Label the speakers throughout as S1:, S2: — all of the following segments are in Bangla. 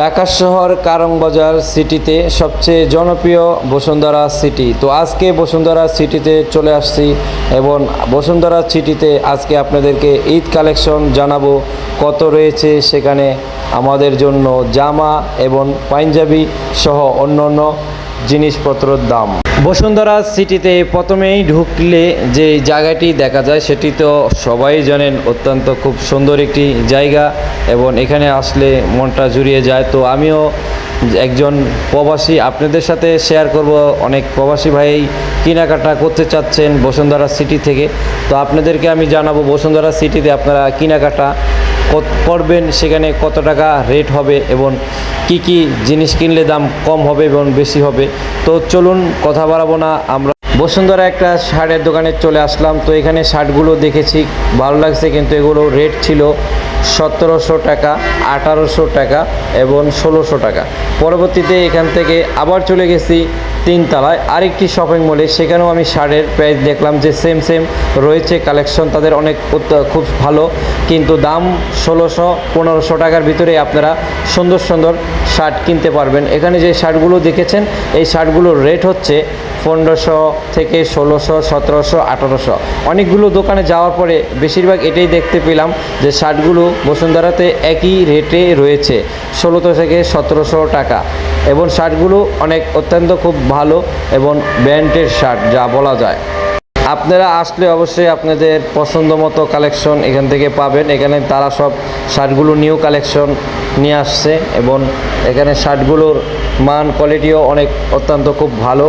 S1: ঢাকা শহর কারংবাজার সিটিতে সবচেয়ে জনপ্রিয় বসুন্ধরা সিটি। তো আজকে বসুন্ধরা সিটিতে চলে আসছি এবং বসুন্ধরা সিটিতে আজকে আপনাদেরকে ঈদ কালেকশন জানাব, কত রয়েছে সেখানে আমাদের জন্য জামা এবং পাঞ্জাবি সহ অন্য অন্য জিনিসপত্রর দাম। বসুন্ধরা সিটিতে প্রথমেই ঢুকলে যে জায়গাটি দেখা যায়, সেটি তো সবাই জানেন, অত্যন্ত খুব সুন্দর একটি জায়গা এবং এখানে আসলে মনটা জুড়িয়ে যায়। তো আমিও একজন প্রবাসী, আপনাদের সাথে শেয়ার করব। অনেক প্রবাসী ভাই কেনাকাটা করতে চাচ্ছেন বসুন্ধরা সিটি থেকে। তো আপনাদেরকে আমি জানাব, বসুন্ধরা সিটিতে আপনারা কেনাকাটা করবেন সেখানে কত টাকা রেট হবে এবং কি কি জিনিস কিনলে দাম কম হবে এবং বেশি হবে। তো চলুন, কথা বাড়াবো না, আমরা বসুন্ধরা একটা শার্টের দোকানে চলে আসলাম। তো এখানে শার্টগুলো দেখেছি, ভালো লাগছে কিন্তু এগুলো রেট ছিল সতেরোশো টাকা, আঠারোশো টাকা এবং ষোলোশো টাকা। পরবর্তীতে এখান থেকে আবার চলে গেছি তিনতলায় আরেকটি শপিং মলে সেখানেও আমি শার্টের প্রাইস দেখলাম যে সেম সেম রয়েছে কালেকশন তাদের অনেক খুব ভালো। কিন্তু দাম ষোলোশো, পনেরোশো টাকার ভিতরে আপনারা সুন্দর সুন্দর শার্ট কিনতে পারবেন। এখানে যে শার্টগুলো দেখেছেন, এই শার্টগুলোর রেট হচ্ছে পনেরোশো থেকে ষোলোশো, সতেরোশো, আঠারোশো। অনেকগুলো দোকানে যাওয়ার পরে বেশিরভাগ এটাই দেখতে পেলাম যে শার্টগুলো বসুন্ধরাতে একই রেটে রয়েছে, ষোলোশো থেকে সতেরোশো টাকা। এবং শার্টগুলো অনেক অত্যন্ত খুব ভালো এবং ব্র্যান্ডের শার্ট, যা বলা যায়। আপনারা আসলে অবশ্যই আপনাদের পছন্দ মতো কালেকশন এখান থেকে পাবেন। এখানে তারা সব শার্টগুলো নিউ কালেকশন নিয়ে আসছে এবং এখানে শার্টগুলোর মান, কোয়ালিটিও অনেক অত্যন্ত খুব ভালো।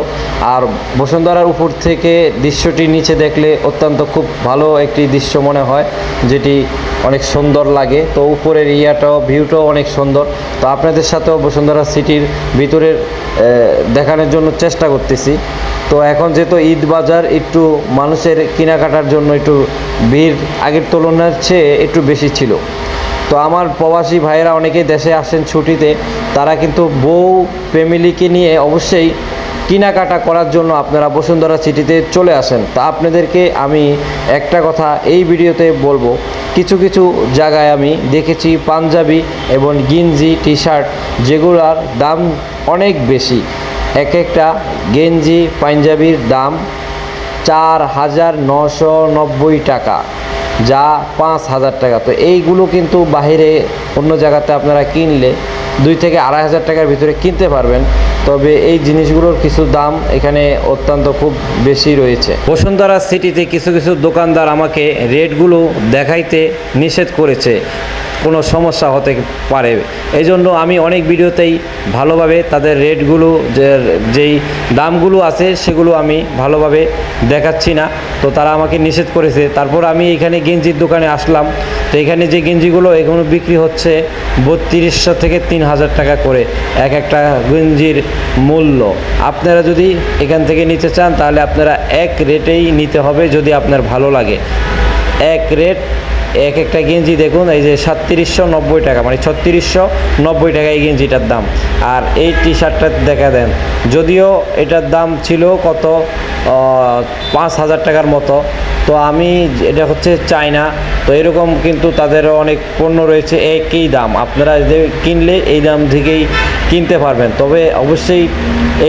S1: আর বসুন্ধরার উপর থেকে দৃশ্যটি নিচে দেখলে অত্যন্ত খুব ভালো একটি দৃশ্য মনে হয়, যেটি অনেক সুন্দর লাগে। তো উপরের ইয়াটাও ভিউটাও অনেক সুন্দর। তো আপনাদের সাথেও বসুন্ধরা সিটির ভিতরের দেখানোর জন্য চেষ্টা করতেছি। তো এখন যেহেতু ঈদ বাজার, একটু মানুষের কেনাকাটার জন্য একটু ভিড় আগের তুলনার চেয়ে একটু বেশি ছিল। তো আমার প্রবাসী ভাইয়েরা অনেকেই দেশে আসেন ছুটিতে। তারা কিন্তু বউ ফ্যামিলিকে নিয়ে অবশ্যই কেনাকাটা করার জন্য আপনারা বসুন্ধরা সিটিতে চলে আসেন। তা আপনাদেরকে আমি একটা কথা এই ভিডিওতে বলব। কিছু কিছু জায়গায় আমি দেখেছি পাঞ্জাবি এবং গিঞ্জি টি শার্ট যেগুলার দাম অনেক বেশি। এক একটা গেঞ্জি পাঞ্জাবির দাম চার হাজার নশো নব্বই টাকা, যা পাঁচ হাজার টাকা। তো এইগুলো কিন্তু বাইরে অন্য জায়গাতে আপনারা কিনলে দুই থেকে আড়াই হাজার টাকার ভিতরে কিনতে পারবেন। তবে এই জিনিসগুলোর কিছু দাম এখানে অত্যন্ত খুব বেশি রয়েছে। বসুন্ধরা সিটিতে কিছু কিছু দোকানদার আমাকে রেটগুলো দেখাইতে নিষেধ করেছে। কোনো সমস্যা হতে পারে। এই জন্য আমি অনেক ভিডিওতেই ভালোভাবে তাদের রেটগুলো যে, যেই দামগুলো আছে সেগুলো আমি ভালোভাবে দেখাচ্ছি না। তো তারা আমাকে নিষেধ করেছে। তারপর আমি এখানে গেঞ্জির দোকানে আসলাম। তো এখানে যে গেঞ্জিগুলো এগুলো বিক্রি হচ্ছে বত্রিশশো থেকে তিন হাজার টাকা করে। এক একটা গেঞ্জির মূল্য। আপনারা যদি এখান থেকে নিতে চান, তাহলে আপনারা এক রেটেই নিতে হবে যদি আপনার ভালো লাগে। এক রেট, এক একটা গেঞ্জি দেখুন, এই যে সাতত্রিশশো নব্বই টাকা মানে ছত্রিশশো নব্বই টাকা এই গেঞ্জিটার দাম। আর এই টি শার্টটা দেখা দেন, যদিও এটার দাম ছিল কত? পাঁচ হাজার টাকার মতো। তো আমি, এটা হচ্ছে চাইনা তো এরকম কিন্তু তাদের অনেক পণ্য রয়েছে একই দাম। আপনারা কিনলে এই দাম থেকেই কিনতে পারবেন। তবে অবশ্যই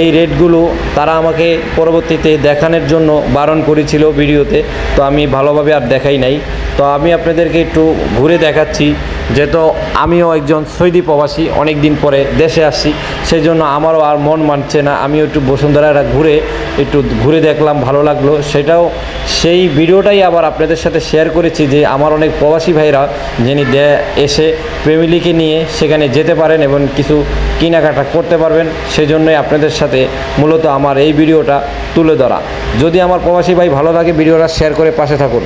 S1: এই রেটগুলো তারা আমাকে পরবর্তীতে দেখানোর জন্য বারণ করেছিল ভিডিওতে। তো আমি ভালোভাবে আর দেখাই নাই। তো আমি আপনাদেরকে একটু ঘুরে দেখাচ্ছি। যেহেতু আমিও একজন সৌদি প্রবাসী অনেক দিন পরে দেশে আসছি সেই জন্য আমারও আর মন মানছে না। আমিও একটু বসুন্ধরা ঘুরে, একটু ঘুরে দেখলাম, ভালো লাগল। সেটাও সেই ভিডিওটাই আবার আপনাদের সাথে শেয়ার করেছি যে আমার অনেক প্রবাসী ভাইরা, যিনি দে- এসে ফ্যামিলিকে নিয়ে সেখানে যেতে পারেন এবং কিছু কেনাকাটা করতে পারবেন সেই জন্যই আপনাদের সাথে মূলত আমার এই ভিডিওটা তুলে ধরা। যদি আমার প্রবাসী ভাই ভালো লাগে ভিডিওটা শেয়ার করে পাশে থাকুন।